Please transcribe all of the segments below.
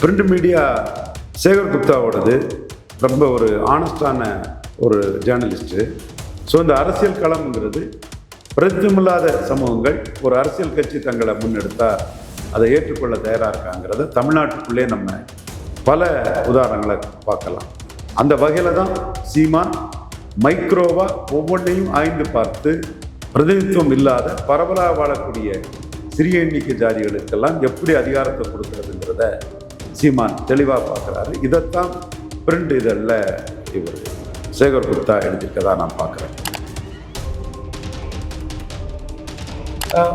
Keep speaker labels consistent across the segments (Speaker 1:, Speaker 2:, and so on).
Speaker 1: Print media Sekar குப்தாவோடது ரொம்ப ஒரு ஆனஸ்டான ஒரு ஜேர்னலிஸ்ட்டு. ஸோ இந்த அரசியல் களம்ங்கிறது பிரதிமில்லாத சமூகங்கள் ஒரு அரசியல் கட்சி தங்களை முன்னெடுத்தால் அதை ஏற்றுக்கொள்ள தயாராக இருக்காங்கிறத தமிழ்நாட்டுக்குள்ளே நம்ம பல உதாரணங்களை பார்க்கலாம். அந்த வகையில் தான் சீமான் மைக்ரோவா ஒவ்வொன்றையும் ஆய்ந்து பார்த்து பிரதிநிதித்துவம் இல்லாத பரவலாக வாழக்கூடிய சிறிய எண்ணிக்கை ஜாதிகளுக்கெல்லாம் எப்படி அதிகாரத்தை கொடுக்கறதுங்கிறத சீமான் தெளிவாக பார்க்குறாரு. இதைத்தான் பிரிண்ட் இதழில் இவர் சேகர் குப்தா எழுதியிருக்கதா நான் பார்க்குறேன்.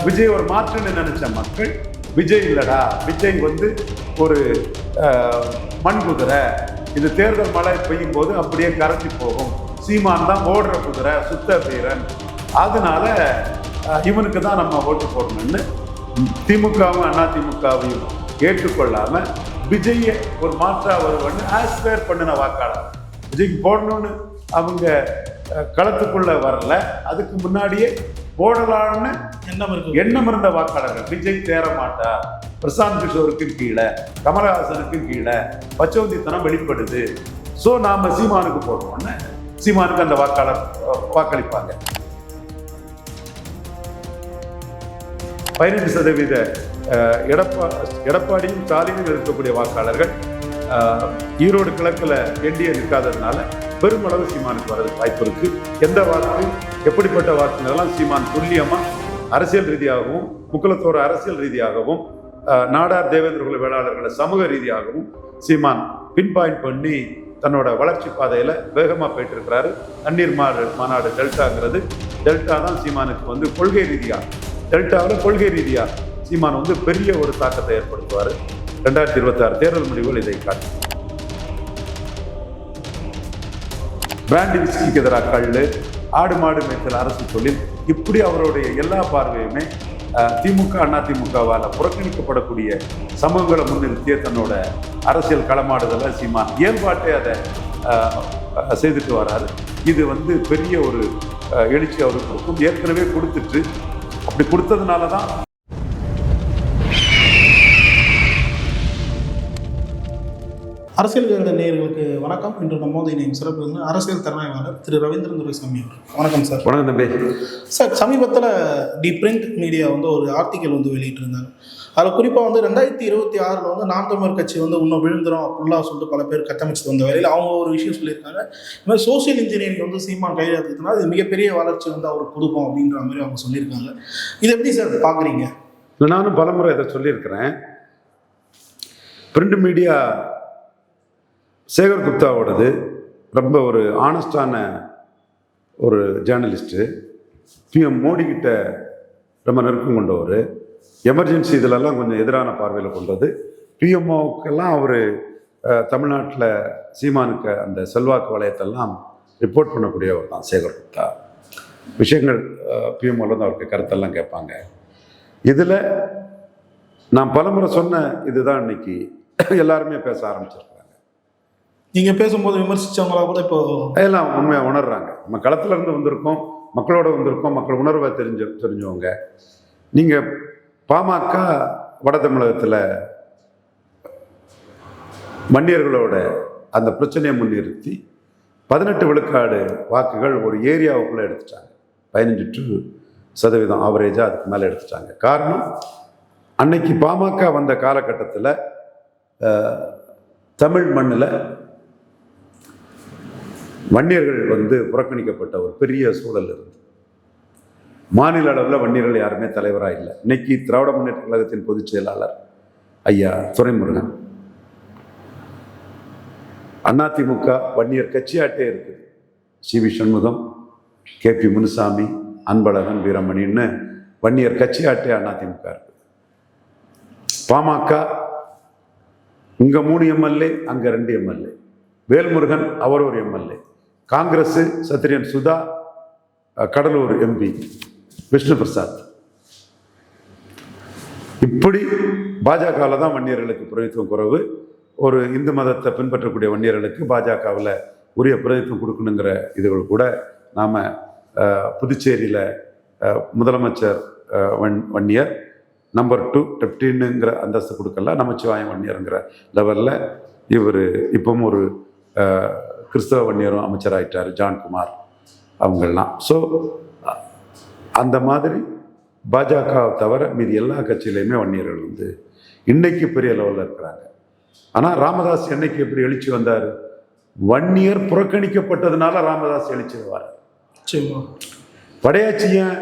Speaker 1: விஜய் ஒரு மாற்றுன்னு நினைச்ச மக்கள் விஜய் இல்லடா விஜய் வந்து ஒரு மண் குதிரை இது தேர்தல் மழை பெய்யும் போது அப்படியே கரைச்சி போகும். சீமான் தான் ஓடுற குதிரை சுத்த வீரன். அதனால இவனுக்கு தான் நம்ம ஓட்டு போடணும்னு திமுகவும் அண்ணா ஏற்றுக்கொள்ளாமல் விஜயை ஒரு மாற்றா வருவன்னு ஆஸ்பயர் பண்ணின வாக்காளர். விஜய்க்கு போடணும்னு அவங்க களத்துக்குள்ள வரல. அதுக்கு முன்னாடியே போடலாம்னு
Speaker 2: எண்ணம் இருக்கு.
Speaker 1: எண்ணம் இருந்த வாக்காளர்கள். விஜய் தேர மாட்டார் பிரசாந்த் கிஷோருக்கு கீழே கமலஹாசனுக்கு கீழே பச்சவந்தித்தனம் வெளிப்படுது. ஸோ நாம சீமானுக்கு போடுவோம்னு சீமானுக்கு அந்த வாக்காளர் வாக்களிப்பாங்க. பதினெட்டு சதவீத எடப்பா எடப்பாடியும் ஸ்டாலினும் இருக்கக்கூடிய வாக்காளர்கள் ஈரோடு கிழக்கில் என்டிஏ நிற்காததுனால பெருமளவு சீமானுக்கு வர்றதுக்கு வாய்ப்பு இருக்கு. எந்த வாக்கு எப்படிப்பட்ட வாக்குங்கிறதெல்லாம் சீமான் துல்லியமாக அரசியல் ரீதியாகவும் முக்குலத்தோர அரசியல் ரீதியாகவும் நாடார் தேவேந்திர குல வேளாளர்களை சமூக ரீதியாகவும் சீமான் பின் பாயிண்ட் பண்ணி தன்னோட வளர்ச்சி பாதையில் வேகமாக போயிட்டு இருக்கிறாரு தண்ணீர் மாடு மாநாடு டெல்டாங்கிறது. டெல்டா தான் சீமானுக்கு வந்து கொள்கை ரீதியா டெல்டாவில் கொள்கை ரீதியா சீமான் வந்து பெரிய ஒரு தாக்கத்தை ஏற்படுத்துவார். ரெண்டாயிரத்தி இருபத்தாறு தேர்தல் முடிவுகள் இதை காட்டும். பிராண்டி விஸ்கிக்கு எதிராக கல் ஆடு மாடு மேய்ச்சல் அரசு தொழில் இப்படி அவருடைய எல்லா பார்வையுமே அஹ், திமுக அண்ணா திமுகவால் புறக்கணிக்கப்படக்கூடிய சமூகங்களை முன்னிறுத்திய தன்னோட அரசியல் களமாடுதலை சீமான். இயல்பாட்டே அதை அஹ், அஹ், செய்துட்டு வராரு. இது வந்து பெரிய ஒரு அஹ், எழுச்சி அவருக்கு கொடுக்கும் ஏற்கனவே கொடுத்துட்டு அப்படி கொடுத்ததுனால தான்
Speaker 2: அரசியல் கருத நேயர்களுக்கு வணக்கம். இன்று நம்மோது இணையும் சிறப்பு அரசியல் திறனாய்வாளர் திரு ரவீந்திரன் துரைசாமி அவர் வணக்கம் சார்.
Speaker 1: வணக்கம் தம்பி.
Speaker 2: சார் சமீபத்தில் தி பிரிண்ட் மீடியா வந்து ஒரு ஆர்டிக்கல் வந்து வெளியிட்டிருந்தாங்க. அதில் குறிப்பாக வந்து ரெண்டாயிரத்தி இருபத்தி ஆறில் வந்து நாம் தமிழர் கட்சி வந்து இன்னும் விழுந்துரும் அப்படிலாம் சொல்லிட்டு பல பேர் கட்டமைச்சு வந்த வேலையில் அவங்க ஒரு விஷயம் சொல்லியிருக்காங்க. இந்த மாதிரி சோஷியல் இன்ஜினியரிங் வந்து சீமான் கையில் எடுத்துக்கிட்டோம்னா அது மிகப்பெரிய வளர்ச்சி வந்து அவருக்கு கொடுக்கும் அப்படின்ற மாதிரி அவங்க சொல்லியிருக்காங்க. இதை எப்படி சார் பார்க்குறீங்க
Speaker 1: நானும் பலமுறை இதை சொல்லியிருக்கிறேன். பிரிண்ட் மீடியா சேகர் குப்தாவோடது ரொம்ப ஒரு ஆனஸ்டான ஒரு ஜேர்னலிஸ்ட்டு பிஎம் மோடி ரொம்ப நெருக்கம் கொண்டவர். எமர்ஜென்சி இதிலெல்லாம் கொஞ்சம் எதிரான பார்வையில் கொண்டது. பிஎம்ஓக்கெல்லாம் அவர் தமிழ்நாட்டில் சீமானுக்கு அந்த செல்வாக்கு வளையத்தெல்லாம் ரிப்போர்ட் பண்ணக்கூடியவர் தான் சேகர் குப்தா. விஷயங்கள் பிஎம்ஓலேருந்து அவருக்கு கருத்தெல்லாம் கேட்பாங்க. இதில் நான் பலமுறை சொன்ன இதுதான் இன்னைக்கு. எல்லாருமே பேச ஆரம்பிச்சிருக்கோம்
Speaker 2: நீங்கள் பேசும்போது விமர்சித்தவங்களா கூட இப்போ
Speaker 1: எல்லாம் உண்மையாக உணர்றாங்க. நம்ம களத்துலேருந்து வந்திருக்கோம் மக்களோட வந்திருக்கோம் மக்கள் உணர்வை தெரிஞ்ச தெரிஞ்சவங்க. நீங்கள் பாமக வட தமிழகத்தில் மன்னியர்களோட அந்த பிரச்சனையை முன்னிறுத்தி பதினெட்டு விழுக்காடு வாக்குகள் ஒரு ஏரியாவுக்குள்ளே எடுத்துட்டாங்க. பதினஞ்சு டு சதவீதம் ஆவரேஜாக அதுக்கு மேலே எடுத்துட்டாங்க. காரணம் அன்னைக்கு பாமக வந்த காலகட்டத்தில் தமிழ் மண்ணில் வன்னியர்கள் வந்து புறக்கணிக்கப்பட்ட ஒரு பெரிய சூழல் இருந்து மாநில அளவில் வன்னியர்கள் யாருமே தலைவராக இல்லை. இன்னைக்கு திராவிட முன்னேற்ற கழகத்தின் பொதுச் செயலாளர் ஐயா துரைமுருகன். அதிமுக வன்னியர் கட்சியாட்டே இருக்குது. C V Shanmugam K P Munusamy Anbazhagan வீரமணின்னு வன்னியர் கட்சியாட்டே அதிமுக இருக்குது. பாமக இங்கே மூணு எம்எல்ஏ அங்கே ரெண்டு எம்எல்ஏ. வேல்முருகன் அவர் ஒரு எம்எல்ஏ. காங்கிரஸ் சத்திரியன் சுதா கடலூர் எம்பி விஷ்ணு பிரசாத். இப்படி பாஜகவில் தான் வன்னியர்களுக்கு பிரதித்துவம் குறைவு. ஒரு இந்து மதத்தை பின்பற்றக்கூடிய வன்னியர்களுக்கு பாஜகவில் உரிய பிரதித்துவம் கொடுக்கணுங்கிற இதுகள் கூட நாம் புதுச்சேரியில் முதலமைச்சர் வன் வன்னியர் நம்பர் டூ டெப்டின்னுங்கிற அந்தஸ்து கொடுக்கல நமச்சிவாயம் வன்னியருங்கிற லெவலில் இவர் இப்பவும் ஒரு கிறிஸ்தவ வன்னியரும் அமைச்சராயிட்டார் ஜான்குமார் அவங்கெல்லாம் ஸோ அந்த மாதிரி பாஜகவை தவிர மீதி எல்லா கட்சியிலையுமே வன்னியர்கள் வந்து இன்னைக்கு பெரிய லெவலில் இருக்கிறாங்க. ஆனால் ராமதாஸ் என்னைக்கு எப்படி எழுச்சி வந்தார்? வன்னியர் புறக்கணிக்கப்பட்டதுனால ராமதாஸ் எழுச்சி வர
Speaker 2: நிச்சயமா.
Speaker 1: படையாச்சியன்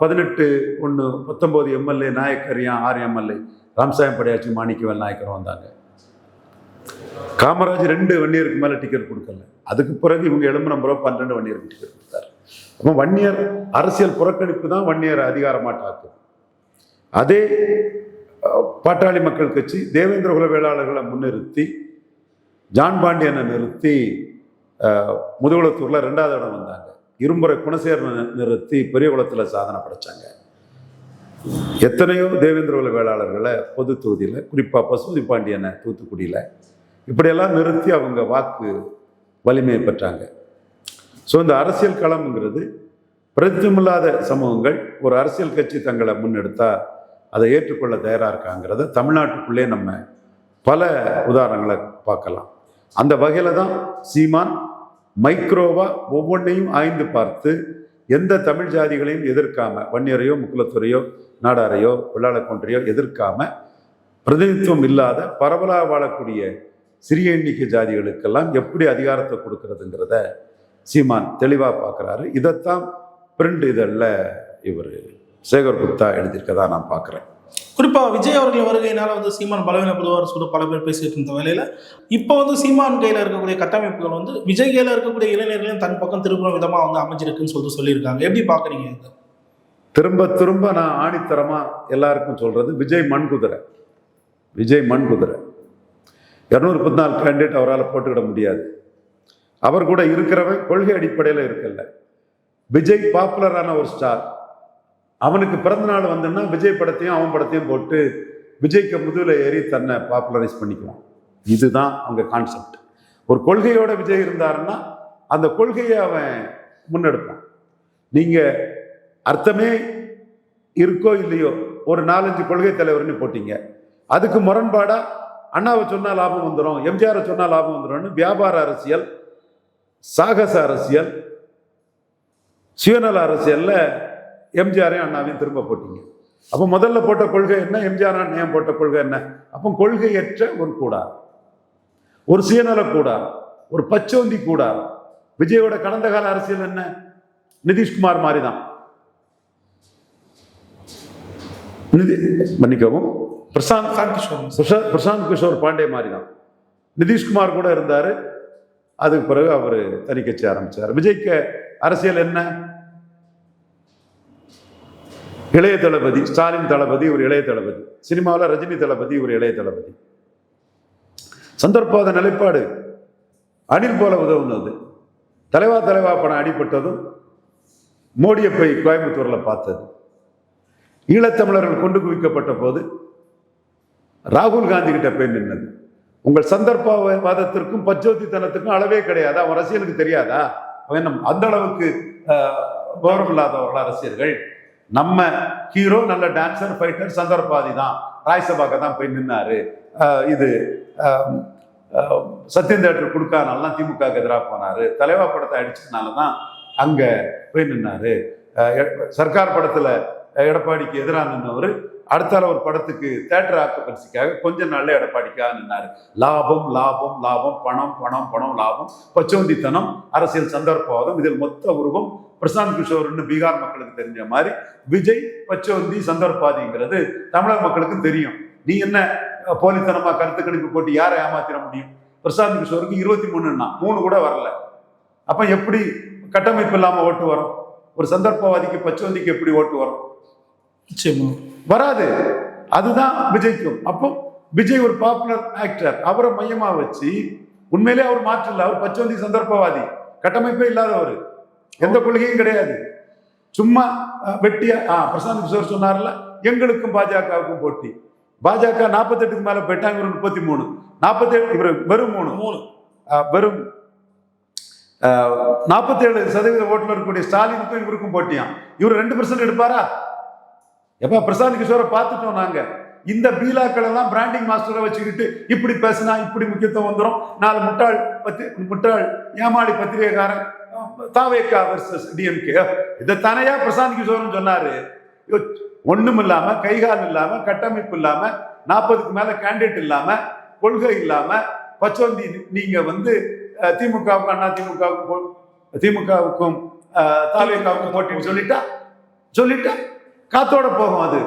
Speaker 1: பதினெட்டு ஒன்று பத்தொம்போது எம்எல்ஏ நாயக்கரியான் ஆறு எம்எல்ஏ ராமசாயம் படையாச்சி மாணிக்கவேல் நாயக்கரும் வந்தாங்க. காமராஜ் ரெண்டு வன்னியருக்கு மேலே டிக்கெட் கொடுக்கல. அதுக்கு பிறகு இவங்க எழும்புன முறை பன்னெண்டு வன்னியருக்கு டிக்கெட் கொடுத்தாரு. அப்போ வன்னியர் அரசியல் புறக்கணிப்பு தான் வன்னியர் அதிகாரமாட்டாக்கு அதே பாட்டாளி மக்கள் கட்சி தேவேந்திர குல வேளாளர்களை முன்னிறுத்தி ஜான் பாண்டியனை நிறுத்தி முதுகுளத்தூரில் ரெண்டாவது இடம் வந்தாங்க. இரும்புரை குணசேரனை நிறுத்தி பெரியகுளத்தில் சாதனை படைச்சாங்க. எத்தனையோ தேவேந்திர குல வேளாளர்களை பொது தொகுதியில் குறிப்பாக பசுபதி பாண்டியனை தூத்துக்குடியில் இப்படியெல்லாம் நிறுத்தி அவங்க வாக்கு வலிமையை பெற்றாங்க. ஸோ இந்த அரசியல் களம்ங்கிறது பிரதிநிதிமில்லாத சமூகங்கள் ஒரு அரசியல் கட்சி தங்களை முன்னெடுத்தால் அதை ஏற்றுக்கொள்ள தயாராக இருக்காங்கிறத தமிழ்நாட்டுக்குள்ளே நம்ம பல உதாரணங்களை பார்க்கலாம். அந்த வகையில் தான் சீமான் மைக்ரோவா ஒவ்வொன்றையும் ஆய்ந்து பார்த்து எந்த தமிழ் ஜாதிகளையும் எதிர்க்காம வன்னியரையோ முக்குலத்துறையோ நாடாரையோ வெள்ளாளக்கொன்றையோ எதிர்க்காம பிரதிநிதித்துவம் இல்லாத பரவலாக வாழக்கூடிய சிறிய எண்ணிக்கை ஜாதிகளுக்கெல்லாம் எப்படி அதிகாரத்தை கொடுக்கறதுங்கிறத சீமான் தெளிவாக பார்க்குறாரு. இதைத்தான் பிரிண்ட் இதழில் இவர் சேகர் குப்தா எழுதியிருக்கதா நான் பார்க்குறேன்.
Speaker 2: குறிப்பா விஜய் அவர்கள் வருகையினால வந்து சீமான் பலவீனப்படுவார் சொல்லி பல பேர் பேசிட்டு இருந்த வேலையில இப்போ வந்து சீமான் கையில இருக்கக்கூடிய கட்டமைப்புகள் வந்து விஜய் கையில இருக்கக்கூடிய இளைஞர்களையும் தன் பக்கம் திருப்புற விதமா வந்து அமைஞ்சிருக்குன்னு சொல்லிட்டு சொல்லியிருக்காங்க. எப்படி பாக்குறீங்க இது?
Speaker 1: திரும்ப திரும்ப நான் ஆணித்தரமாக எல்லாருக்கும் சொல்கிறது விஜய் மண் குதிரை விஜய் மண் குதிரை இரநூறு பதினாலு கேண்டிடேட் அவரால் போட்டுக்கிட முடியாது. அவர் கூட இருக்கிறவன் கொள்கை அடிப்படையில் இருக்கல விஜய் பாப்புலரான ஒரு ஸ்டார் அவனுக்கு பிறந்த நாள் வந்தோன்னா விஜய் படத்தையும் அவன் படத்தையும் போட்டு விஜய்க்கு முதுகில் ஏறி தன்னை பாப்புலரைஸ் பண்ணிக்குவான். இதுதான் அவங்க கான்செப்ட் ஒரு கொள்கையோட விஜய் இருந்தாருன்னா அந்த கொள்கையை அவன் முன்னெடுப்பான். நீங்கள் அர்த்தமே இருக்கோ இல்லையோ ஒரு நாலஞ்சு கொள்கை தலைவர்னு போட்டீங்க. அதுக்கு முரண்பாடாக அண்ணாவை சொன்னால் லாபம் வந்துடும் எம்ஜிஆரை சொன்னால் லாபம் வந்துடும்னு வியாபார அரசியல் சாகச அரசியல் சுயநல அரசியலில் எம்ஜிஆரையும் அண்ணாவையும் திரும்ப போட்டீங்க. அப்போ முதல்ல போட்ட கொள்கை என்ன? எம்ஜிஆர் அண்ணன் போட்ட கொள்கை என்ன? அப்போ கொள்கையற்ற ஒரு கூடார் ஒரு சுயநல கூடார் ஒரு பச்சோந்தி கூடார் விஜயோட கடந்த கால அரசியல் என்ன? நிதிஷ்குமார் மாதிரி தான் நிதி மன்னிக்கவும். பிரசாந்த்
Speaker 2: சாந்தி கிஷோர்.
Speaker 1: பிரசா- பிரசாந்த் கிஷோர் பாண்டே மாதிரி தான் நிதிஷ்குமார் கூட இருந்தார். அதுக்கு பிறகு அவர் தனி கட்சி ஆரம்பிச்சார். விஜய்க்கு அரசியல் என்ன? இளைய தளபதி ஸ்டாலின் தளபதி ஒரு இளைய தளபதி. சினிமாவில் ரஜினி தளபதி ஒரு இளைய தளபதி. சந்தர்ப்பாத நிலைப்பாடு. அணில் போல உதவுனது. தலைவா தலைவா படம் அடிபட்டதும் மோடியை போய் கோயம்புத்தூரில் பார்த்தது. ஈழத்தமிழர்கள் கொண்டு குவிக்கப்பட்ட போது ராகுல் காந்தி கிட்ட போய் நின்னது. உங்கள் சந்தர்ப்பவாதத்திற்கும் பச்சோத்தித்தனத்துக்கும் அளவே கிடையாது. அவன் அரசியலுக்கு தெரியாதா? வேணும் என்ன அந்த அளவுக்கு ஆஹ், விவரம் இல்லாதவர்கள் அரசியல்கள். நம்ம ஹீரோ நல்ல டான்சர் ஃபைட்டர் சந்தர்ப்பாதி தான். ராய்சபாக்க தான் போய் நின்னாரு. இது ஆஹ், சத்யன் தேட்டர் கொடுக்காதனால தான் திமுக எதிராக போனாரு. தலைவா படத்தை அடிச்சதுனால தான் அங்க போய் நின்னாரு. சர்க்கார் படத்துல எடப்பாடிக்கு எதிராக நின்றவர். அடுத்தால ஒரு படத்துக்கு தேட்டர் ஆக்குபன்சிக்காக கொஞ்ச நாள்ல எடப்பாடிக்காக நின்னாரு. லாபம் லாபம் லாபம் பணம் பணம் பணம் லாபம். பச்சோந்தித்தனம் அரசியல் சந்தர்ப்பவாதம் இதில் மொத்த உருவம் பிரசாந்த் கிஷோர்னு பீகார் மக்களுக்கு தெரிஞ்ச மாதிரி. விஜய் பச்சோந்தி சந்தர்ப்பாதிங்கிறது தமிழக மக்களுக்கும் தெரியும். நீ என்ன போலித்தனமா கருத்து கணிப்பு போட்டு யாரை ஏமாத்திட முடியும்? பிரசாந்த் கிஷோருக்கு இருபத்தி மூணுன்னா மூணு கூட வரல. அப்ப எப்படி கட்டமைப்பு இல்லாம ஓட்டு வரும்? ஒரு சந்தர்ப்பவாதிக்கு பச்சோந்திக்கு எப்படி ஓட்டு வரும்?
Speaker 2: நிச்சயமா.
Speaker 1: வராது. அதுதான் விஜய்க்கும். அப்போ விஜய் ஒரு பாப்புலர் ஆக்டர் அவரை மையமா வச்சு உண்மையிலே அவர் மாற்றல அவர் பச்சோந்தி சந்தர்ப்பவாதி. கட்டமைப்பே இல்லாதவர் எந்த கொள்கையும் கிடையாது. சும்மா வெட்டியா ஆ பிரசாந்த் கிஷோர் சொன்னார்ல எங்களுக்கும் பாஜகவுக்கும் போட்டி. பாஜக நாற்பத்தெட்டுக்கு மேல போயிட்டாங்க இவர் முப்பத்தி மூணு நாற்பத்தேழு இவர் வெறும் மூணு.
Speaker 2: மூணு.
Speaker 1: வெறும் நாற்பத்தேழு சதவீத ஓட்டுல இருக்கக்கூடிய ஸ்டாலினுக்கும் இவருக்கும் போட்டியாம். இவர் ரெண்டு பர்சன்ட் எடுப்பாரா? எப்போ பிரசாந்த் கிஷோரை பார்த்துட்டோம் நாங்கள் இந்த பீலாக்கள் எல்லாம் பிராண்டிங் மாஸ்டரை வச்சுக்கிட்டு இப்படி பேசினா இப்படி முக்கியத்துவம் வந்துடும் நாலு முட்டாள் பத்தி முட்டாள் ஏமாளி பத்திரிகைக்காரன் தாவேக்கா வர்சஸ் டிஎம்கே இதை தானையா பிரசாந்த் கிஷோர்னு சொன்னாரு. ஒன்றும் இல்லாமல் கைகால் இல்லாமல் கட்டமைப்பு இல்லாமல் நாற்பதுக்கு மேலே கேண்டிடேட் இல்லாமல் கொள்கை இல்லாமல் பச்சோந்தி நீங்கள் வந்து திமுகவுக்கும் அண்ணா திமுகவுக்கும் திமுகவுக்கும் தாவேக்காவுக்கும் போட்டின்னு சொல்லிட்டா? சொல்லிட்டா? காத்தோட போகும் அது.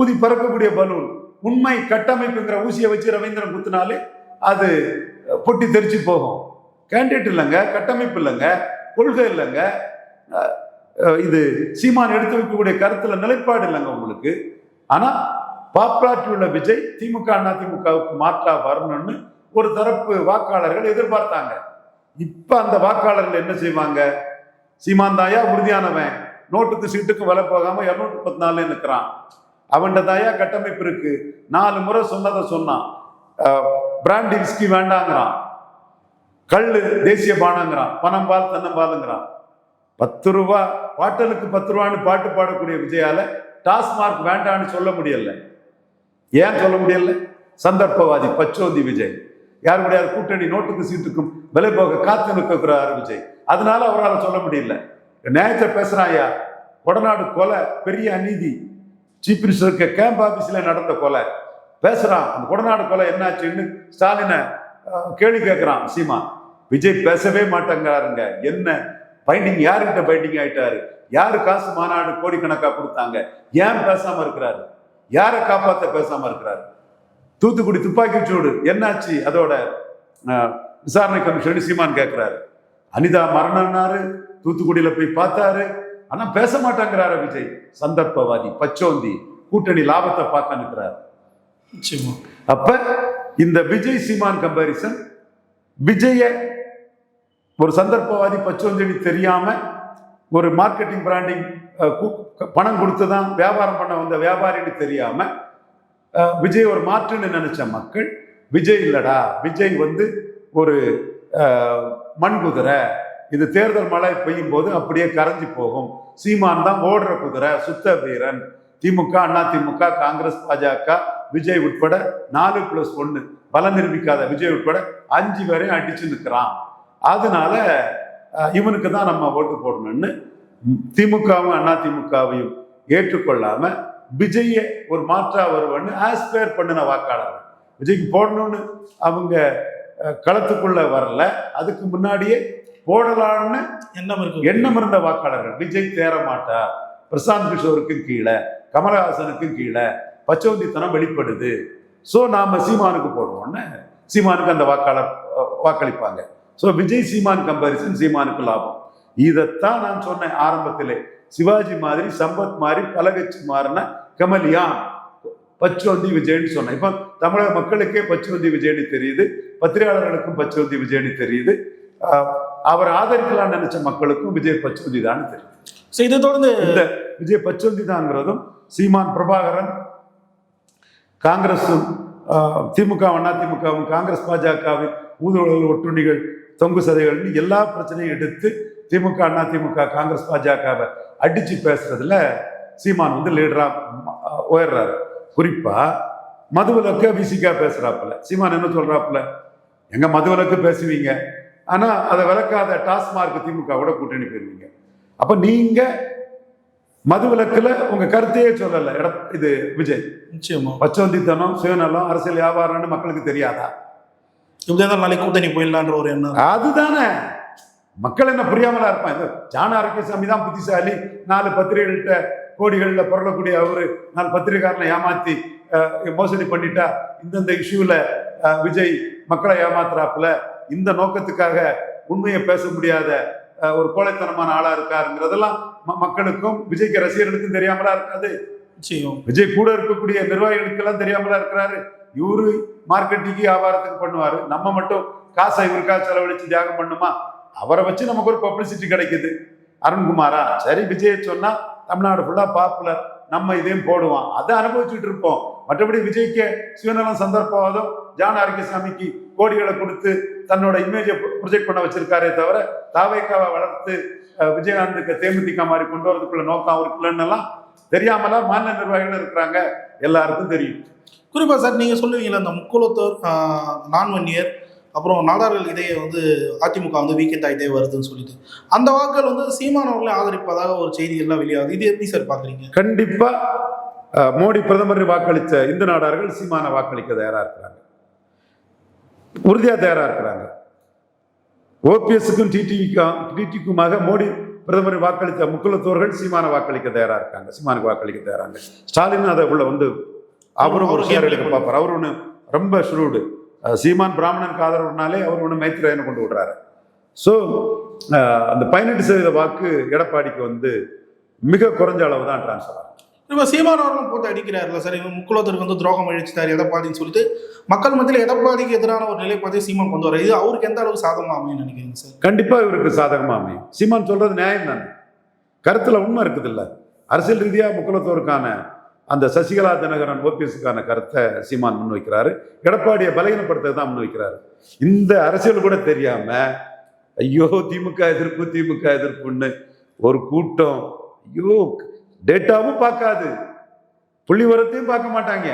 Speaker 1: ஊதி பறக்கக்கூடிய பலூன். உண்மை கட்டமைப்புங்கிற ஊசியை வச்சு ரவீந்திரன் குத்துனாலே அது பொட்டி தெரிச்சு போகும். கேண்டிடேட் இல்லைங்க கட்டமைப்பு இல்லைங்க கொள்கை இல்லைங்க. இது சீமான் எடுத்து வைக்கக்கூடிய கருத்துல நிலைப்பாடு இல்லைங்க உங்களுக்கு. ஆனா பாப்புலாரிட்டி உள்ள விஜய் திமுக அதிமுகவுக்கு மாற்றா வரணும்னு ஒரு தரப்பு வாக்காளர்கள் எதிர்பார்த்தாங்க. இப்ப அந்த வாக்காளர்கள் என்ன செய்வாங்க? சீமான் தாயா உறுதியானவன். நோட்டுக்கு சீட்டுக்கு விலை போகாம இரநூத்தி முப்பத்தி நாலு நிற்கிறான் அவன்கிட்ட தாயா கட்டமைப்பு இருக்கு. நாலு முறை சொன்னதை சொன்னான். பிராண்டி விஸ்கி வேண்டாங்கிறான். கல் தேசிய பானங்கிறான். பணம் பால் தென்னம்பாலுங்கிறான் பத்து ரூபா பாட்டலுக்கு பத்து ரூபான்னு பாட்டு பாடக்கூடிய விஜயால டாஸ்மார்க் வேண்டான்னு சொல்ல முடியல. ஏன் சொல்ல முடியல? சந்தர்ப்பவாதி பச்சோந்தி விஜய். யாருடைய கூட்டணி நோட்டுக்கு சீட்டுக்கும் விலை போக காத்து நிற்கிறார் விஜய். அதனால அவரால் சொல்ல முடியல. நேயத்தை பேசுறாயா? கொடநாடு கொலை பெரிய அநீதி. சீஃப் மினிஸ்டருக்கு கேம்ப் ஆஃபீஸில் நடந்த கொலை. பேசுகிறான் அந்த கொடநாடு கொலை என்னாச்சுன்னு ஸ்டாலினை கேள்வி கேட்குறான் சீமா. விஜய் பேசவே மாட்டேங்கிறாருங்க. என்ன? பைண்டிங் யாருக்கிட்ட பைண்டிங் ஆயிட்டாரு? யாரு காசு மாநாடு கோடிக்கணக்காக கொடுத்தாங்க? ஏன் பேசாம இருக்கிறாரு? யாரை காப்பாற்ற பேசாம இருக்கிறாரு? தூத்துக்குடி துப்பாக்கி சூடு என்னாச்சு? அதோட விசாரணை கமிஷன் சீமான் கேட்கிறாரு அனிதா மரணம்னாரு. தூத்துக்குடியில போய் பார்த்தாரு. ஆனா பேச மாட்டாங்கிறாரு விஜய். சந்தர்ப்பவாதி பச்சோந்தி கூட்டணி லாபத்தை பார்க்க நிற்கிறாரு. அப்ப இந்த விஜய் சீமான் கம்பாரிசன் விஜய ஒரு சந்தர்ப்பவாதி பச்சோஞ்சலி தெரியாம ஒரு மார்க்கெட்டிங் பிராண்டிங் பணம் கொடுத்து தான் வியாபாரம் பண்ண வந்த வியாபாரின்னு தெரியாம விஜய் ஒரு மாற்றுன்னு நினைச்ச மக்கள் விஜய் இல்லடா விஜய் வந்து ஒரு மண் குதிரை இது தேர்தல் மழை பெய்யும் போது அப்படியே கரைஞ்சி போகும். சீமான் தான் ஓடுற குதிரை சுத்த வீரன். திமுக அண்ணா திமுக காங்கிரஸ் பாஜக விஜய் உட்பட நாலு பிளஸ் ஒன்று பலம் நிரூபிக்காத விஜய் உட்பட அஞ்சு பேரையும் அடிச்சு நிற்கிறான் அதனால இவனுக்கு தான் நம்ம ஓட்டு போடணும்னு திமுகவும் அண்ணா திமுகவையும் ஏற்றுக்கொள்ளாம விஜய ஒரு மாற்றா வருவன்னு ஆஸ்பயர் பண்ணின வாக்காளர் விஜய்க்கு போடணும்னு அவங்க களத்துக்குள்ள வரல. அதுக்கு முன்னாடியே போடலாம்னு
Speaker 2: எண்ணம் இருக்கு
Speaker 1: எண்ணம் இருந்த வாக்காளர்கள். விஜய் தேர மாட்டார் பிரசாந்த் கிஷோருக்கும் கீழே கமலஹாசனுக்கும் கீழே பச்சவந்தித்தனம் வெளிப்படுது. ஸோ நாம சீமானுக்கு போடுவோம்னு சீமானுக்கு அந்த வாக்காளர் வாக்களிப்பாங்க. ஸோ விஜய் சீமான் கம்பாரிசன் சீமானுக்கு லாபம். இதைத்தான் நான் சொன்னேன் ஆரம்பத்திலே. சிவாஜி மாதிரி சம்பத் மாதிரி பலகட்சி மாறின கமலியான். பச்சுவந்தி விஜய்னு சொன்னேன். இப்போ தமிழக மக்களுக்கே பச்சுவந்தி விஜய்னு தெரியுது. பத்திரிகையாளர்களுக்கும் பச்சுவந்தி விஜய்னு தெரியுது. அவர் ஆதரிக்கலாம்னு நினைச்ச மக்களுக்கும் விஜய் பச்சுவந்தி தான் தெரியும்.
Speaker 2: ஸோ இதை தொடர்ந்து
Speaker 1: இந்த விஜய் பச்சொந்தி தாங்கிறதும் சீமான் பிரபாகரன் காங்கிரஸும் திமுக அண்ணா திமுகவும் காங்கிரஸ் பாஜகவின் ஊதுவலர்கள் ஒட்டுண்ணிகள் தொங்கு சதைகள்னு எல்லா பிரச்சனையும் எடுத்து திமுக அண்ணா திமுக காங்கிரஸ் பாஜகவை அடிச்சு பேசுறதுல சீமான் வந்து லீடரா ஆஹ், உயர்றாரு. குறிப்பா மதுவிலக்க விசிகா பேசுறாப்புல. சீமான் என்ன சொல்றாப்புல? எங்க மதுவிலக்கு பேசுவீங்க? ஆனா அதை விளக்காத டாஸ்மார்க் திமுக கூட கூட்டணி போயிருவீங்க அப்ப நீங்க மதுவிலக்குல உங்க கருத்தையே சொல்லல. எட இது விஜய்.
Speaker 2: நிச்சயமா.
Speaker 1: பச்சவந்தித்தனம் சுயநலம் அரசியல் வியாபாரம்னு மக்களுக்கு தெரியாதா?
Speaker 2: இப்படி இருந்தாலும் நாளைக்கு கூட்டணி போயிடலான்ற ஒரு எண்ணம். அதுதானே.
Speaker 1: மக்கள் என்ன புரியாமலா இருப்பான் இந்த ஜான அரங்கசாமி தான் புத்திசாலி. நாலு பத்திரிகைகள்கிட்ட கோடிகளில் புரளக்கூடிய அவரு நாலு பத்திரிகைக்காரனை ஏமாத்தி மோசடி பண்ணிட்டா இந்தந்த இஷ்யூல விஜய் மக்களை ஏமாத்துறாப்புல. இந்த நோக்கத்துக்காக உண்மையை பேச முடியாத ஒரு கோழைத்தனமான ஆளா இருக்காருங்கிறதெல்லாம் மக்களுக்கும் விஜய்க்கு ரசிகர்களுக்கும் தெரியாமலா இருக்காது. விஜய் கூட இருக்கக்கூடிய நிர்வாகிகளுக்கெல்லாம் தெரியாமலா இருக்கிறாரு. இவரு மார்க்கெட்டிங்கு வியாபாரத்துக்கு பண்ணுவாரு. நம்ம மட்டும் காசை இவருக்கா செலவழிச்சு தியாகம் பண்ணுமா? அவரை வச்சு நமக்கு ஒரு பப்ளிசிட்டி கிடைக்குது. அருண்குமாரா சரி விஜய் சொன்னா தமிழ்நாடு ஃபுல்லா பாப்புலர் நம்ம இதையும் போடுவோம் அதை அனுபவிச்சுட்டு இருப்போம். மற்றபடி விஜய்க்கு சுயநலம் சந்தர்ப்பவாதம் ஜான் ஆரோக்கியசாமிக்கு கோடிகளை கொடுத்து தன்னோட இமேஜை ப்ரொஜெக்ட் பண்ண வச்சிருக்காரே தவிர தாவேக்காவை வளர்த்து விஜயகாந்துக்கு தேமுதிக மாதிரி கொண்டு வரதுக்குள்ள நோக்கம் அவருக்கு இல்லைன்னெல்லாம் தெரியாமலா மாநில நிர்வாகிகள் இருக்கிறாங்க. எல்லாருக்கும் தெரியும்.
Speaker 2: குறிப்பா சார் நீங்க சொல்லுவீங்களா இந்த முக்குளத்தோர் ஆஹ், நான்வன்னியர் அப்புறம் நாடார்கள் இடையே வந்து அதிமுக வந்து வீக்கெண்ட் ஆகிட்டே வருதுன்னு சொல்லிட்டு. அந்த வாக்குகள் வந்து சீமான் அவர்களை ஆதரிப்பதாக ஒரு செய்திகள்லாம் வெளியாகுது. இது எப்படி சார் பாக்குறீங்க
Speaker 1: கண்டிப்பா அஹ், மோடி பிரதமர் வாக்களித்த இந்து நாடார்கள் சீமான வாக்களிக்க தயாரா இருக்கிறாங்க. உறுதியா தயாரா இருக்கிறாங்க. ஓபிஎஸ்க்கும் டிடிவிக்கும் டிடிக்குமாக மோடி பிரதமர் வாக்களித்த முக்குலத்தோர்கள் சீமான வாக்களிக்க தயாரா இருக்காங்க. சீமானுக்கு வாக்களிக்க தயாராங்க. ஸ்டாலின் அதை உள்ள வந்து அவரும் ஒரு
Speaker 2: அவரு
Speaker 1: பார்ப்பார். அவர் ஒன்று ரொம்ப ஷுரூடு சீமான் பிராமணனுக்கு ஆதரவுனாலே அவர் ஒன்று மைத்ரேயனை கொண்டு விடுறாரு. ஸோ அந்த பதினெட்டு சதவீத வாக்கு எடப்பாடிக்கு வந்து மிக குறைஞ்ச அளவு தான் டிரான்ஸ்ஃபர் ஆகும்
Speaker 2: இப்போ சீமானவர்களும் போட்டு அடிக்கிறாருல சார்? இவன் முக்குளத்தருக்கு வந்து துரோகம் அழிச்சிட்டார் எடப்பாடின்னு சொல்லிட்டு மக்கள் மத்தியில் எடப்பாடிக்கு எதிரான ஒரு நிலைப்பாட்டை சீமான் கொண்டு வர இது அவருக்கு எந்த அளவுக்கு சாதகமாக அமையும் நினைக்கிறீங்க சார்?
Speaker 1: கண்டிப்பாக இவருக்கு சாதகமாக அமையும். சீமான் சொல்றது நியாயம் தானே? கருத்தில் உண்மை இருக்குது இல்லை அரசியல் ரீதியாக முக்குலத்தோருக்கான அந்த சசிகலா தினகரன் ஓபிஎஸ்க்கான கருத்தை சீமான் முன்வைக்கிறாரு. எடப்பாடியை பலகீனப்படுத்த தான் முன்வைக்கிறாரு. இந்த அரசியல் கூட தெரியாம ஐயோ திமுக எதிர்ப்பு திமுக எதிர்ப்புன்னு ஒரு கூட்டம் ஐயோ டேட்டாவும் பார்க்காது. புள்ளிவரத்தையும் பார்க்க மாட்டாங்க.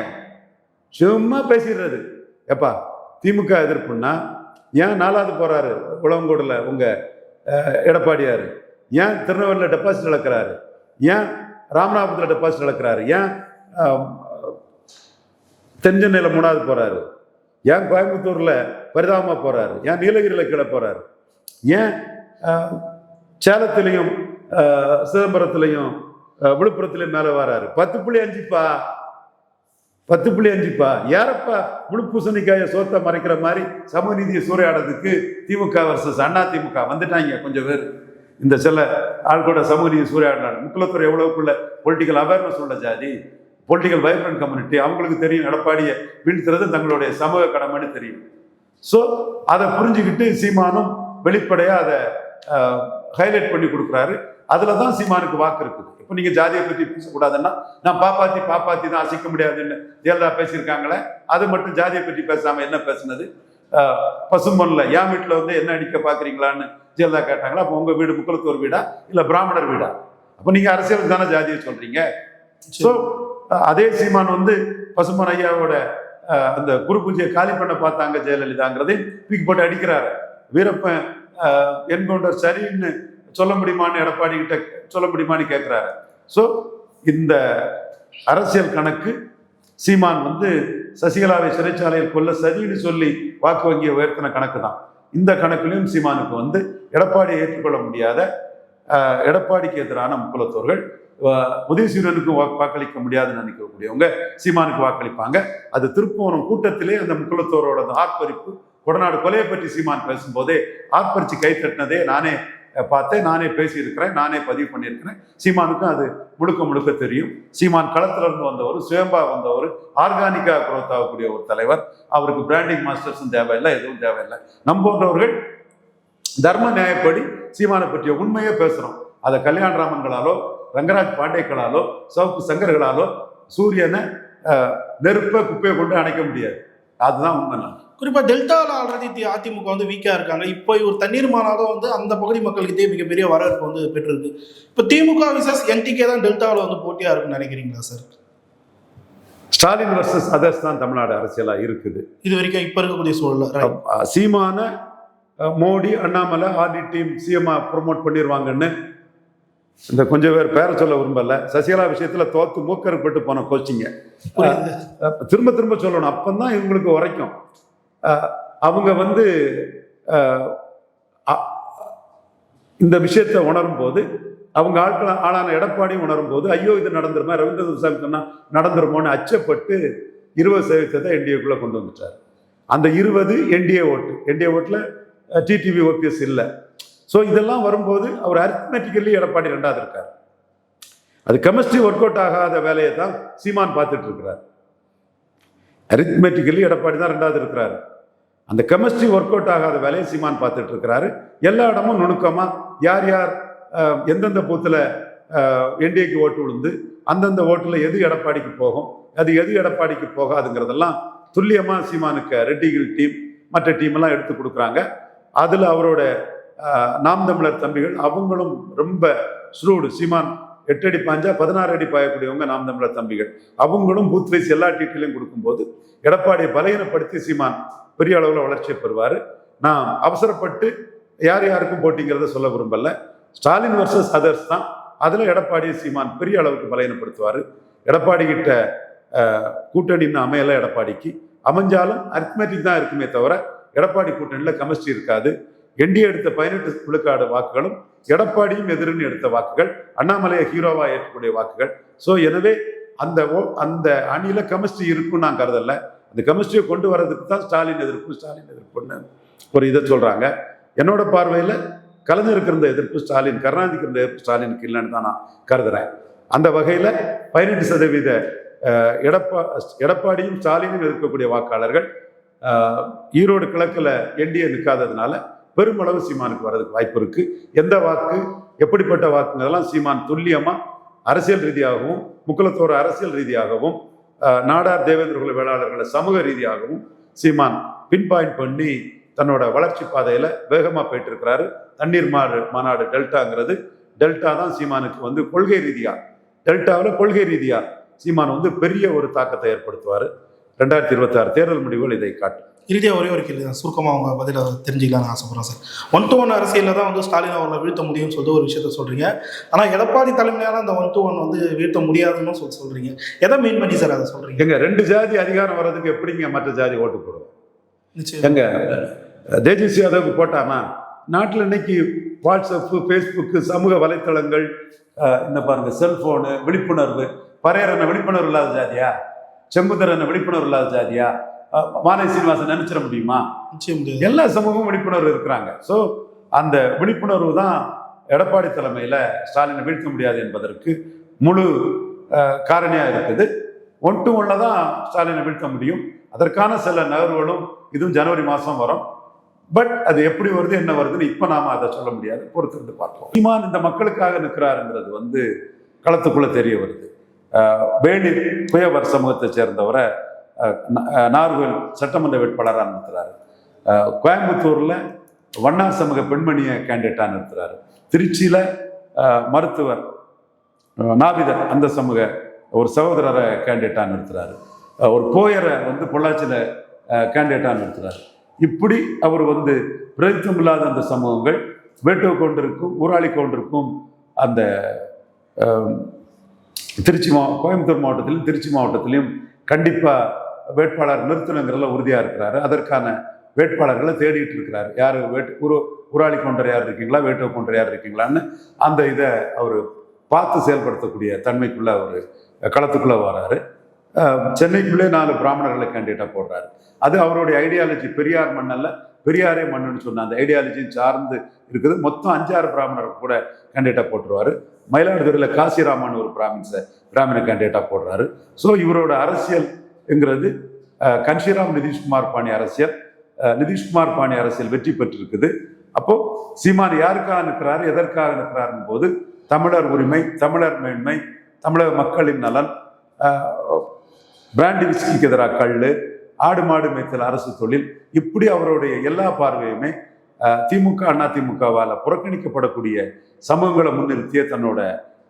Speaker 1: சும்மா பேசிடுறது. எப்பா திமுக எதிர்ப்புன்னா ஏன் நாலாவது போறாரு உளவங்கோடுல உங்க எடப்பாடியார்? ஏன் திருநெல்வேலியில் டெபாசிட் இழக்கிறாரு? ஏன் ராமநாதபுரத்தில் டெபாசிட் இழக்கிறாரு? ஏன் தென்சென்னையில் மூணாவது போறாரு? ஏன் கோயம்புத்தூர்ல பரிதாபமா போறாரு? ஏன் நீலகிரியில் கீழே போறாரு? ஏன் சேலத்துலேயும் சேலத்திலையும் சிதம்பரத்திலையும் விழுப்புரத்தில் மேலே வராரு. பத்து புள்ளி அஞ்சுப்பா. பத்து புள்ளி அஞ்சுப்பா. யாரப்பா முழுப்பூசணிக்காய சோத்தை மறைக்கிற மாதிரி சமூக நீதியை சூறையாடுறதுக்கு திமுக வர்சஸ் அண்ணா திமுக வந்துட்டாங்க கொஞ்சம் பேர். இந்த சில ஆள் கூட சமூக நீதி சூறையாடினாரு. முக்குலத்துறை எவ்வளவுக்குள்ள பொலிட்டிக்கல் அவேர்னஸ் உள்ள ஜாதி பொலிட்டிக்கல் வைப்ரண்ட் கம்யூனிட்டி அவங்களுக்கு தெரியும் எடப்பாடியை வீழ்த்துறது தங்களுடைய சமூக கடமைன்னு தெரியும். ஸோ அதை புரிஞ்சுக்கிட்டு சீமானும் வெளிப்படையாக அதை ஹைலைட் பண்ணி கொடுக்குறாரு. அதில் தான் சீமானுக்கு வாக்கு இருக்குது. இப்போ நீங்கள் ஜாதியை பற்றி பேசக்கூடாதுன்னா நான் பாப்பாத்தி பாப்பாத்தி தான் அசைக்க முடியாதுன்னு ஜெயலலிதா பேசியிருக்காங்களே அது மட்டும் ஜாதியை பற்றி பேசாமல் என்ன பேசுனது? அஹ், பசும்பொன்ல என் வீட்டில் வந்து என்ன அடிக்க பார்க்குறீங்களான்னு ஜெயலலிதா கேட்டாங்களா அப்போ உங்கள் வீடு முக்குளத்தூர் வீடா இல்லை பிராமணர் வீடா? அப்போ நீங்கள் அரசியலுக்கு தானே ஜாதியை சொல்கிறீங்க ஸோ அதே சீமான் வந்து பசுமன் ஐயாவோட அந்த குரு பூஜையை காலி பண்ண பார்த்தாங்க ஜெயலலிதாங்கிறதையும் தூக்கி போட்டு அடிக்கிறாரு. வீரப்பன் என்கவுண்டர் சரின்னு சொல்ல முடியுமான்னு எடப்பாடி கிட்ட சொல்ல முடியுமான்னு கேட்குறாரு ஸோ இந்த அரசியல் கணக்கு சீமான் வந்து சசிகலாவை சிறைச்சாலையில் கொல்ல சரின்னு சொல்லி வாக்கு வங்கியை உயர்த்தின கணக்கு தான் இந்த கணக்குலையும் சீமானுக்கு வந்து எடப்பாடியை ஏற்றுக்கொள்ள முடியாத எடப்பாடிக்கு எதிரான முக்குலத்தோர்கள் அஹ், உதயசூரியனுக்கு வா- வாக்களிக்க முடியாதுன்னு நினைக்கக்கூடியவங்க சீமானுக்கு வாக்களிப்பாங்க. அது திருப்போணம் கூட்டத்திலே அந்த முக்குலத்தோரோட அந்த ஆர்ப்பரிப்பு கொடநாடு கொலையை பற்றி சீமான் பேசும்போதே ஆர்ப்பரிச்சு கை தட்டினதே நானே பார்த்து நானே பேசியிருக்கிறேன் நானே பதிவு பண்ணியிருக்கிறேன். சீமானுக்கும் அது முழுக்க முழுக்க தெரியும். சீமான் களத்திலிருந்து வந்தவர் சுயம்பா வந்தவர் ஆர்கானிக்கா குரோத் ஆகக்கூடிய ஒரு தலைவர். அவருக்கு பிராண்டிங் மாஸ்டர்ஸும் தேவையில்லை எதுவும் தேவையில்லை. நம்ம போன்றவர்கள் தர்ம நியாயப்படி சீமானை பற்றிய உண்மையே பேசுகிறோம் அதை கல்யாணராமன்களாலோ ரங்கராஜ் பாண்டேக்களாலோ சவுக்கு சங்கர்களாலோ சூரியனை நெருப்பை குப்பையை கொண்டு அணைக்க முடியாது. அதுதான் உண்மை. நான்
Speaker 2: குறிப்பா டெல்டாவில் ஆல்ரெடி அதிமுக வந்து வீக்கா இருக்காங்க. இப்போ இவர் தண்ணீர் மாநாடும் வந்து அந்த பகுதி மக்கள்கிட்டயே மிகப்பெரிய வரவேற்பு வந்து பெற்றிருக்கு. இப்போ திமுக விசஸ் என்டிகே தான் டெல்டாவில் வந்து போட்டியா இருக்குன்னு நினைக்கிறீங்களா சார்
Speaker 1: ஸ்டாலின் வர்சஸ் அதர்ஸ் தான் தமிழ்நாடு அரசியலா இருக்குது.
Speaker 2: இது வரைக்கும் இப்போ இருக்கக்கூடிய.
Speaker 1: அஹ், சீமான மோடி அண்ணாமலை ஆர்டி டீம் சிஎம்ஆ ப்ரொமோட் பண்ணிடுவாங்கன்னு இந்த கொஞ்சம் பேர் பேரை சொல்ல விரும்பல. சசிகலா விஷயத்துல தோத்து மூக்கறுப்பட்டு போன கோச்சிங்க திரும்ப திரும்ப சொல்லணும். அப்பந்தான் இவங்களுக்கு உரைக்கும். அவங்க வந்து இந்த விஷயத்தை உணரும் போது அவங்க ஆட்கள் ஆளான எடப்பாடி உணரும் போது ஐயோ இது நடந்துருமா? ரவீந்திர துசாமி சொன்னால் நடந்துருமோன்னு அச்சப்பட்டு இருபது சதவீதத்தை என்டிஏக்குள்ளே கொண்டு வந்துட்டார். அந்த இருபது என்டிஏ ஓட்டு என்டிஏ ஓட்டில் டிடிவி ஓபிஎஸ் இல்லை. ஸோ இதெல்லாம் வரும்போது அவர் அரித்மெட்டிக்கலி எடப்பாடி ரெண்டாவது இருக்கார். அது கெமிஸ்ட்ரி ஒர்க் அவுட் ஆகாத வேலையை தான் சீமான் பார்த்துட்டு இருக்கிறார். அரித்மெட்டிக்கலி எடப்பாடி தான் ரெண்டாவது இருக்கிறாரு. அந்த கெமிஸ்ட்ரி ஒர்க் அவுட் ஆகாத வேலையை சீமான் பார்த்துட்டு இருக்கிறாரு. எல்லா இடமும் நுணுக்கமாக யார் யார் எந்தெந்த பூத்தில் என்டிஏக்கு ஓட்டு விழுந்து அந்தந்த ஓட்டில் எது எடப்பாடிக்கு போகும் அது எது எடப்பாடிக்கு போகாதுங்கிறதெல்லாம் துல்லியமாக சீமானுக்கு ரெட்டிகள் டீம் மற்ற டீம் எல்லாம் எடுத்து கொடுக்குறாங்க. அதில் அவரோட நாம் தமிழர் தம்பிகள் அவங்களும் ரொம்ப ஸ்ரூடு. சீமான் எட்டு அடி பாஞ்சா பதினாறு அடி பாயக்கூடியவங்க நாம் தமிழர் தம்பிகள். அவங்களும் பூத் வைஸ் எல்லா டீட்டெயிலையும் கொடுக்கும்போது எடப்பாடியை பலகீனப்படுத்தி சீமான் பெரிய அளவில் வளர்ச்சியை பெறுவார். நான் அவசரப்பட்டு யார் யாருக்கும் போட்டிங்கிறத சொல்ல விரும்பல. ஸ்டாலின் வர்சஸ் அதர்ஸ் தான். அதில் எடப்பாடியை சீமான் பெரிய அளவுக்கு பலகீனப்படுத்துவார். எடப்பாடி கிட்ட கூட்டணின்னு அமையல எடப்பாடிக்கு. அமைஞ்சாலும் அரித்மெட்டிக் தான் இருக்குமே தவிர எடப்பாடி கூட்டணியில் கெமிஸ்ட்ரி இருக்காது. என்டிஏ எடுத்த பதினெட்டு விழுக்காடு வாக்குகளும் எடப்பாடியும் எதிரின்னு எடுத்த வாக்குகள் அண்ணாமலையை ஹீரோவா ஏற்கக்கூடிய வாக்குகள். ஸோ எனவே அந்த ஓ- அந்த அணியில கெமிஸ்ட்ரி இருக்குன்னு நான் கருதல. அந்த கெமிஸ்ட்ரியை கொண்டு வர்றதுக்கு தான் ஸ்டாலின் எதிர்ப்பு ஸ்டாலின் எதிர்ப்புன்னு ஒரு இதை சொல்றாங்க. என்னோட பார்வையில் கலைஞருக்கு இருந்த எதிர்ப்பு ஸ்டாலின் கருணாநிதிக்கு இருந்த எதிர்ப்பு ஸ்டாலினுக்கு இல்லைன்னு தான் நான் கருதுறேன். அந்த வகையில் பதினெட்டு சதவீத எடப்பா எடப்பாடியும் ஸ்டாலினும் இருக்கக்கூடிய வாக்காளர்கள் ஈரோடு கிழக்கில் என்டிஏ நிற்காததுனால பெருமளவு சீமானுக்கு வர்றதுக்கு வாய்ப்பு இருக்கு. எந்த வாக்கு எப்படிப்பட்ட வாக்குங்கிறதெல்லாம் சீமான் துல்லியமா அரசியல் ரீதியாகவும் முக்கலத்தோர அரசியல் ரீதியாகவும் நாடார் தேவேந்திர குல வேளாளர்களை சமூக ரீதியாகவும் சீமான் பின் பாயிண்ட் பண்ணி தன்னோட வளர்ச்சி பாதையில வேகமா போயிட்டு இருக்கிறாரு தண்ணீர் மாடு மாநாடு டெல்டாங்கிறது டெல்டா தான் சீமானுக்கு வந்து கொள்கை ரீதியா டெல்டாவில் கொள்கை ரீதியா சீமான் வந்து பெரிய ஒரு தாக்கத்தை ஏற்படுத்துவார். ரெண்டாயிரத்தி இருபத்தாறு தேர்தல் முடிவுகள் இதை காட்டும்
Speaker 2: இறுதியாக ஒரே ஒரு கேள்வி தான் சுருக்கமாக அவங்க பதில தெரிஞ்சுக்கலாம்னு ஆசைப்படுறேன் சார். ஒன் டு ஒன் அரசியலில் தான் வந்து ஸ்டாலின் அவர்களை வீழ்த்த முடியும்னு சொல்லிட்டு ஒரு விஷயத்த சொல்கிறீங்க ஆனால் எடப்பாடி தலைமையால் அந்த ஒன் டு ஒன் வந்து வீழ்த்த முடியாதுன்னு சொல்லி சொல்கிறீங்க எதை மெயின் பண்ணி சார் அதை சொல்கிறீங்க
Speaker 1: எங்க ரெண்டு ஜாதி அதிகாரம் வர்றதுக்கு எப்படிங்க மற்ற ஜாதி ஓட்டு போடுவோம் எங்க தேஜஸ்வி யாதவுக்கு போட்டானா? நாட்டில் இன்னைக்கு வாட்ஸ்அப்பு ஃபேஸ்புக்கு சமூக வலைத்தளங்கள் அஹ், இந்த பாருங்க செல்போனு விழிப்புணர்வு. பரையர் என்ன விழிப்புணர்வு இல்லாத ஜாதியா? செம்புதர் என்ன விழிப்புணர்வு இல்லாத ஜாதியா? மானை சீனிவாசன் நினைச்சிட முடியுமா? எல்லா சமூகமும் விழிப்புணர்வு இருக்கிறாங்க. ஸோ அந்த விழிப்புணர்வு தான் எடப்பாடி தலைமையில் ஸ்டாலினை வீழ்த்த முடியாது என்பதற்கு முழு அஹ், காரணியா இருக்குது. ஒன் டு ஒன்ல தான் ஸ்டாலினை வீழ்த்த முடியும். அதற்கான சில நகர்வுகளும் இதுவும் ஜனவரி மாதம் வரும். பட் அது எப்படி வருது என்ன வருதுன்னு இப்போ நாம அதை சொல்ல முடியாது. பொறுத்திருந்து பார்ப்போம். சீமான் இந்த மக்களுக்காக நிற்கிறாருங்கிறது வந்து களத்துக்குள்ள தெரிய வருது. வேளிர் குயவர் சமூகத்தை சேர்ந்தவரை நார்கோயில் சட்டமன்ற வேட்பாளராக நிறுத்துறாரு. கோயம்புத்தூரில் வண்ணா சமூக பெண்மணியை கேண்டிடேட்டாக நிறுத்துறாரு. திருச்சியில் மருத்துவர் நாவிதர் நாபிதர் அந்த சமூக ஒரு சகோதரரை கேண்டிடேட்டாக நிறுத்துறாரு. ஒரு போயரை வந்து பொள்ளாச்சியில் கேண்டிடேட்டாக நிறுத்துறாரு. இப்படி அவர் வந்து பிரதித்துவம் இல்லாத அந்த சமூகங்கள் வேட்டோ கொண்டிருக்கும் ஊராளி கொண்டிருக்கும் அந்த திருச்சி மா கோயம்புத்தூர் மாவட்டத்திலும் திருச்சி மாவட்டத்திலையும் கண்டிப்பாக வேட்பாளர் நிறுத்தணுங்கிறதுல உறுதியாக இருக்கிறாரு. அதற்கான வேட்பாளர்களை தேடிட்டு இருக்கிறாரு. யார்? வேட் உரு உராளி கொண்டர் யார் இருக்கீங்களா? வேட்டுவ கொண்டர் யார் இருக்கீங்களான்னு அந்த இதை அவர் பார்த்து செயல்படுத்தக்கூடிய தன்மைக்குள்ள அவர் களத்துக்குள்ளே வராரு. சென்னைக்குள்ளே நாலு பிராமணர்களை கேண்டிடேட்டாக போடுறாரு. அது அவருடைய ஐடியாலஜி பெரியார் மண்ணல்ல பெரியாரே மண்ணுன்னு சொன்ன அந்த ஐடியாலஜியும் சார்ந்து இருக்குது. மொத்தம் அஞ்சாறு பிராமணர் கூட கேண்டிடேட்டாக போட்டுருவார். மயிலாடுதுறையில் காசிராமன் ஒரு பிராமின்ஸை பிராமண கேண்டிடேட்டாக போடுறாரு. ஸோ இவரோட அரசியல் என்கிறது கன்ஷிராம் நிதிஷ்குமார் பாணி அரசியல். நிதிஷ்குமார் பாணி அரசியல் வெற்றி பெற்றிருக்குது. அப்போ சீமான் யாருக்காக நிற்கிறாரு எதற்காக நிற்கிறாருன்னு போது தமிழர் உரிமை தமிழர் மேன்மை தமிழக மக்களின் நலன் பிராண்டி விஸ்கிக்கு எதிராக கல் ஆடு மாடு மேய்த்தல் அரசு தொழில் இப்படி அவருடைய எல்லா பார்வையுமே திமுக அண்ணா திமுகவால் புறக்கணிக்கப்படக்கூடிய சமூகங்களை முன்னிறுத்திய தன்னோட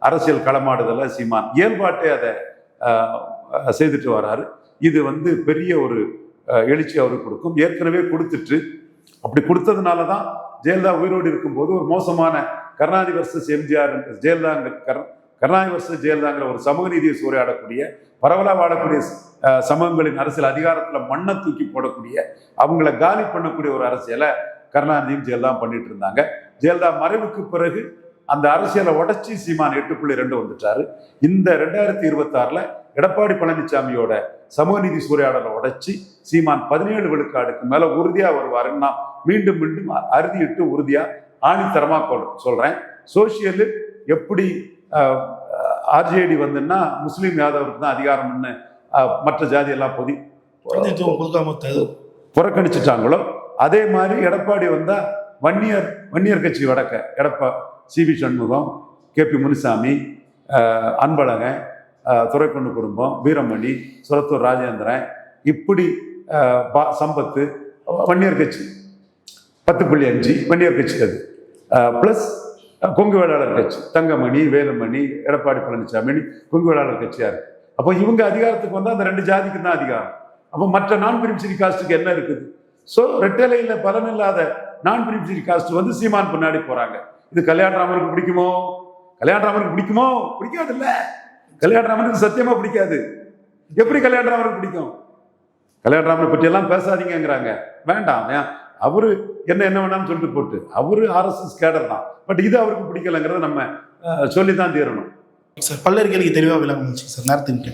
Speaker 1: அரசியல் களமாடுதலை சீமான். இயல்பாட்டே அதை செய்துட்டு வராரு. இது வந்து பெரிய ஒரு எழுச்சி அவருக்கு கொடுக்கும். ஏற்கனவே கொடுத்துட்டு அப்படி கொடுத்ததுனால தான் ஜெயலலிதா உயிரோடு இருக்கும்போது ஒரு மோசமான கருணாநிதி வர்சஸ் எம்ஜிஆர் ஜெயலலிதாங்கிற கர் கருணாநிதி வர்சஸ் ஜெயலலிதாங்கிற ஒரு சமூக நீதியை சூறையாடக்கூடிய பரவலாக வாழக்கூடிய சமூகங்களின் அரசியல் அதிகாரத்தில் மண்ணை தூக்கி போடக்கூடிய அவங்கள காலி பண்ணக்கூடிய ஒரு அரசியலை கருணாநிதியும் ஜெயலலிதா பண்ணிட்டு இருந்தாங்க. ஜெயலலிதா மறைவுக்கு பிறகு அந்த அரசியலை உடைச்சி சீமான் எட்டு புள்ளி ரெண்டு வந்துட்டாரு. இந்த ரெண்டாயிரத்தி இருபத்தாறுல எடப்பாடி பழனிசாமியோட சமூக நீதி சூறையாடலை உடைச்சி சீமான் பதினேழு விழுக்காடுக்கு மேல உறுதியா வருவாருன்னு நான் மீண்டும் மீண்டும் அறுதியிட்டு உறுதியா ஆணித்தரமா சொல்றேன். சோசியலு எப்படி ஆர்ஜேடி வந்துன்னா முஸ்லீம் யாதவருக்கு தான் அதிகாரம்னு மற்ற ஜாதி எல்லாம் பொதி புறக்கணிச்சிட்டாங்களோ? அதே மாதிரி எடப்பாடி வந்தா வன்னியர் வன்னியர் கட்சி வடக்க Edappadi C V Shanmugam K P Munisamy Anbazhagan துறைக்கொண்டு குடும்பம் வீரமணி சுரத்தூர் ராஜேந்திரன் இப்படி சம்பத்து வன்னியர் கட்சி. பத்து புள்ளி அஞ்சு வன்னியர் கட்சி அது. ப்ளஸ் கொங்கு வேளாளர் கட்சி. தங்கமணி வேலுமணி எடப்பாடி பழனிசாமி கொங்கு வேளாளர் கட்சியாக அப்போ இவங்க அதிகாரத்துக்கு வந்தால் அந்த ரெண்டு ஜாதிக்கு தான் அதிகாரம். அப்போ மற்ற நான் பிரிமிசரி காஸ்ட்டுக்கு என்ன இருக்குது? ஸோ ரெட்டலையில் பலனில்லாத நான் பிரிமிசரி காஸ்ட் வந்து சீமான் பின்னாடி போகிறாங்க இது கல்யாணராமருக்கு பிடிக்குமோ? கல்யாணராமருக்கு பிடிக்குமோ? பிடிக்காது இல்ல கல்யாணராமனுக்கு சத்தியமா பிடிக்காது. எப்படி கல்யாணராமருக்கு பிடிக்கும்? கல்யாணராமனை பற்றி எல்லாம் பேசாதீங்கங்கிறாங்க. வேண்டாம். ஏன்? அவரு என்ன என்ன வேணாம்னு சொல்லிட்டு போட்டு. அவரு ஆர்எஸ்எஸ் கேடர் தான். பட் இது அவருக்கு பிடிக்கலங்கிறத நம்ம சொல்லி தான் தீரணும்.
Speaker 2: சார் பல்லர் தெளிவாக விளக்கம் சார் நேரத்தின்